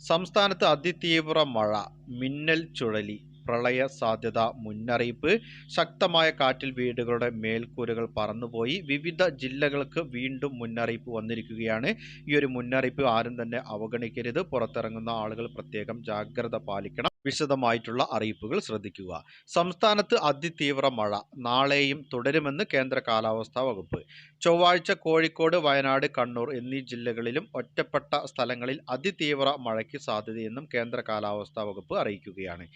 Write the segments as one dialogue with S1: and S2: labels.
S1: സംസ്ഥാനത്ത് അതിതീവ്ര മഴ മിന്നൽ ചുഴലി. പ്രളയ സാധ്യത മുന്നറിയിപ്പ് ശക്തമായ കാറ്റിൽ വീടുകളുടെ മേൽക്കൂരകൾ പറന്നുപോയി വിവിധ ജില്ലകൾക്ക് വീണ്ടും മുന്നറിയിപ്പ് വന്നിരിക്കുകയാണ്. ഈ ഒരു മുന്നറിയിപ്പ് ആരും തന്നെ അവഗണിക്കരുത്. പുറത്തിറങ്ങുന്ന ആളുകൾ പ്രത്യേകം ജാഗ്രത പാലിക്കണം. വിശദമായിട്ടുള്ള അറിയിപ്പുകൾ ശ്രദ്ധിക്കുക. സംസ്ഥാനത്ത് അതിതീവ്ര മഴ. നാളെയും തുടരുമെന്ന് കേന്ദ്ര കാലാവസ്ഥാ വകുപ്പ്. ചൊവ്വാഴ്ച കോഴിക്കോട് വയനാട് കണ്ണൂർ എന്നീ ജില്ലകളിലും ഒറ്റപ്പെട്ട സ്ഥലങ്ങളിൽ അതിതീവ്ര മഴയ്ക്ക് സാധ്യതയെന്നും കേന്ദ്ര കാലാവസ്ഥാ വകുപ്പ് അറിയിക്കുകയാണ്.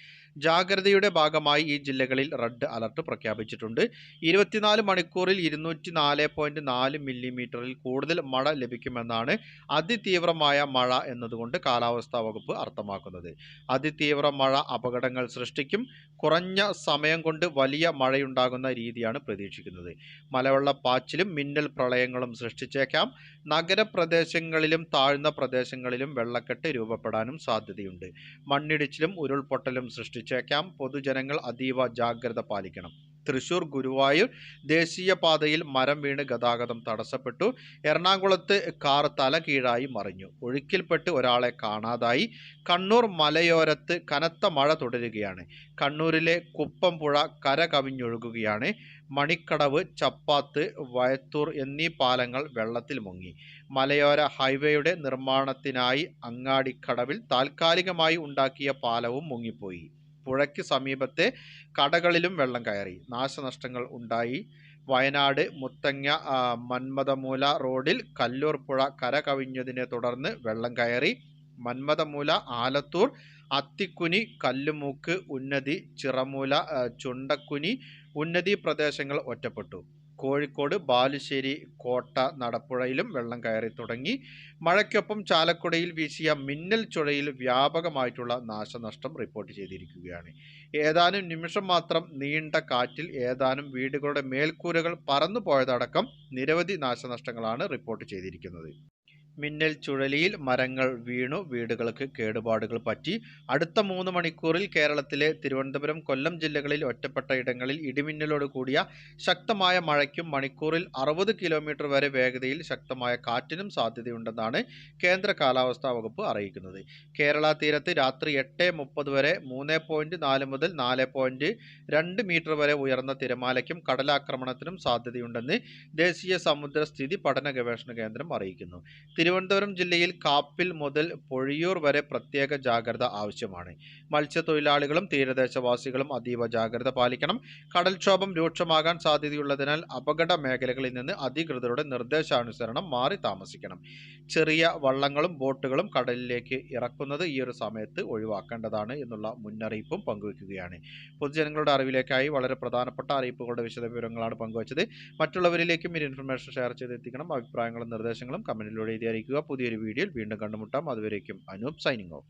S1: ജാഗ്രതയുടെ ഭാഗമായി ഈ ജില്ലകളിൽ റെഡ് അലർട്ട് പ്രഖ്യാപിച്ചിട്ടുണ്ട്. ഇരുപത്തിനാല് മണിക്കൂറിൽ ഇരുന്നൂറ്റി നാല് പോയിന്റ് നാല് മില്ലിമീറ്ററിൽ കൂടുതൽ മഴ ലഭിക്കുമെന്നാണ് അതിതീവ്രമായ മഴ എന്നതുകൊണ്ട് കാലാവസ്ഥാ വകുപ്പ് അർത്ഥമാക്കുന്നത്. അതിതീവ്ര മഴ അപകടങ്ങൾ സൃഷ്ടിക്കും കുറഞ്ഞ സമയം കൊണ്ട് വലിയ മഴയുണ്ടാകുന്ന രീതിയാണ് പ്രതീക്ഷിക്കുന്നത്. മലവെള്ളപ്പാച്ചിലും മിന്നൽ പ്രളയങ്ങളും സൃഷ്ടിച്ചേക്കാം. നഗരപ്രദേശങ്ങളിലും താഴ്ന്ന പ്രദേശങ്ങളിലും വെള്ളക്കെട്ട് രൂപപ്പെടാനും സാധ്യതയുണ്ട്. മണ്ണിടിച്ചിലും ഉരുൾപൊട്ടലും സൃഷ്ടിച്ചേക്കാം. പൊതുജനങ്ങൾ അതീവ ജാഗ്രത പാലിക്കണം. തൃശൂർ ഗുരുവായൂർ ദേശീയപാതയിൽ മരം വീണ് ഗതാഗതം തടസ്സപ്പെട്ടു. എറണാകുളത്ത് കാർ തല കീഴായി മറിഞ്ഞു. ഒഴുക്കിൽപ്പെട്ട് ഒരാളെ കാണാതായി. കണ്ണൂർ മലയോരത്ത് കനത്ത മഴ തുടരുകയാണ്. കണ്ണൂരിലെ കുപ്പംപുഴ കര കവിഞ്ഞൊഴുകുകയാണ്. മണിക്കടവ് ചപ്പാത്ത് വയത്തൂർ എന്നീ പാലങ്ങൾ വെള്ളത്തിൽ മുങ്ങി. മലയോര ഹൈവേയുടെ നിർമ്മാണത്തിനായി അങ്ങാടിക്കടവിൽ താൽക്കാലികമായി ഉണ്ടാക്കിയ പാലവും മുങ്ങിപ്പോയി. പുഴയ്ക്ക് സമീപത്തെ കടകളിലും വെള്ളം കയറി. നാശനഷ്ടങ്ങൾ ഉണ്ടായി. വയനാട് മുത്തങ്ങ മന്മതമൂല റോഡിൽ കല്ലൂർ പുഴ കര കവിഞ്ഞതിനെ തുടർന്ന് വെള്ളം കയറി. മന്മതമൂല ആലത്തൂർ അത്തിക്കുനി കല്ലുമൂക്ക് ഉന്നതി ചിറമൂല ചുണ്ടക്കുനി ഉന്നതി പ്രദേശങ്ങൾ ഒറ്റപ്പെട്ടു. കോഴിക്കോട് ബാലുശ്ശേരി കോട്ട നടപ്പുഴയിലും വെള്ളം കയറി തുടങ്ങി. മഴയ്ക്കൊപ്പം ചാലക്കുടയിൽ വീശിയ മിന്നൽ ചുഴയിൽ വ്യാപകമായിട്ടുള്ള നാശനഷ്ടം റിപ്പോർട്ട് ചെയ്തിരിക്കുകയാണ്. ഏതാനും നിമിഷം മാത്രം നീണ്ട കാറ്റിൽ ഏതാനും വീടുകളുടെ മേൽക്കൂരകൾ പറന്നു പോയതടക്കം നിരവധി നാശനഷ്ടങ്ങളാണ് റിപ്പോർട്ട് ചെയ്തിരിക്കുന്നത്. മിന്നൽ ചുഴലിയിൽ മരങ്ങൾ വീണു. വീടുകൾക്ക് കേടുപാടുകൾ പറ്റി. അടുത്ത മൂന്ന് മണിക്കൂറിൽ കേരളത്തിലെ തിരുവനന്തപുരം കൊല്ലം ജില്ലകളിൽ ഒറ്റപ്പെട്ട ഇടങ്ങളിൽ ഇടിമിന്നലോട് കൂടിയ ശക്തമായ മഴയ്ക്കും മണിക്കൂറിൽ അറുപത് കിലോമീറ്റർ വരെ വേഗതയിൽ ശക്തമായ കാറ്റിനും സാധ്യതയുണ്ടെന്നാണ് കേന്ദ്ര കാലാവസ്ഥാ വകുപ്പ് അറിയിക്കുന്നത്. കേരള തീരത്ത് രാത്രി എട്ട് മുപ്പത് വരെ മൂന്ന് പോയിന്റ് നാല് മുതൽ നാല് പോയിന്റ് രണ്ട് മീറ്റർ വരെ ഉയർന്ന തിരമാലയ്ക്കും കടലാക്രമണത്തിനും സാധ്യതയുണ്ടെന്ന് ദേശീയ സമുദ്ര സ്ഥിതി പഠന ഗവേഷണ കേന്ദ്രം അറിയിക്കുന്നു. തിരുവനന്തപുരം ജില്ലയിൽ കാപ്പിൽ മുതൽ പൊഴിയൂർ വരെ പ്രത്യേക ജാഗ്രത ആവശ്യമാണ്. മത്സ്യത്തൊഴിലാളികളും തീരദേശവാസികളും അതീവ ജാഗ്രത പാലിക്കണം. കടൽക്ഷോഭം രൂക്ഷമാകാൻ സാധ്യതയുള്ളതിനാൽ അപകട മേഖലകളിൽ നിന്ന് അധികൃതരുടെ നിർദ്ദേശാനുസരണം മാറി താമസിക്കണം. ചെറിയ വള്ളങ്ങളും ബോട്ടുകളും കടലിലേക്ക് ഇറക്കുന്നത് ഈ ഒരു സമയത്ത് ഒഴിവാക്കേണ്ടതാണ് എന്നുള്ള മുന്നറിയിപ്പും പങ്കുവയ്ക്കുകയാണ്. പൊതുജനങ്ങളുടെ അറിവിലേക്കായി വളരെ പ്രധാനപ്പെട്ട അറിയിപ്പുകളുടെ വിശദ വിവരങ്ങളാണ് പങ്കുവച്ചത്. മറ്റുള്ളവരിലേക്കും ഈ ഇൻഫർമേഷൻ ഷെയർ ചെയ്തെത്തിക്കണം. അഭിപ്രായങ്ങളും നിർദ്ദേശങ്ങളും കമന്റിലൂടെ എഴുതി അറിയിക്കുക പുതിയൊരു വീഡിയോയിൽ വീണ്ടും കണ്ടുമുട്ടാം. അതുവരേക്കും അനൂപ് സൈനിങ് ഓഫ്.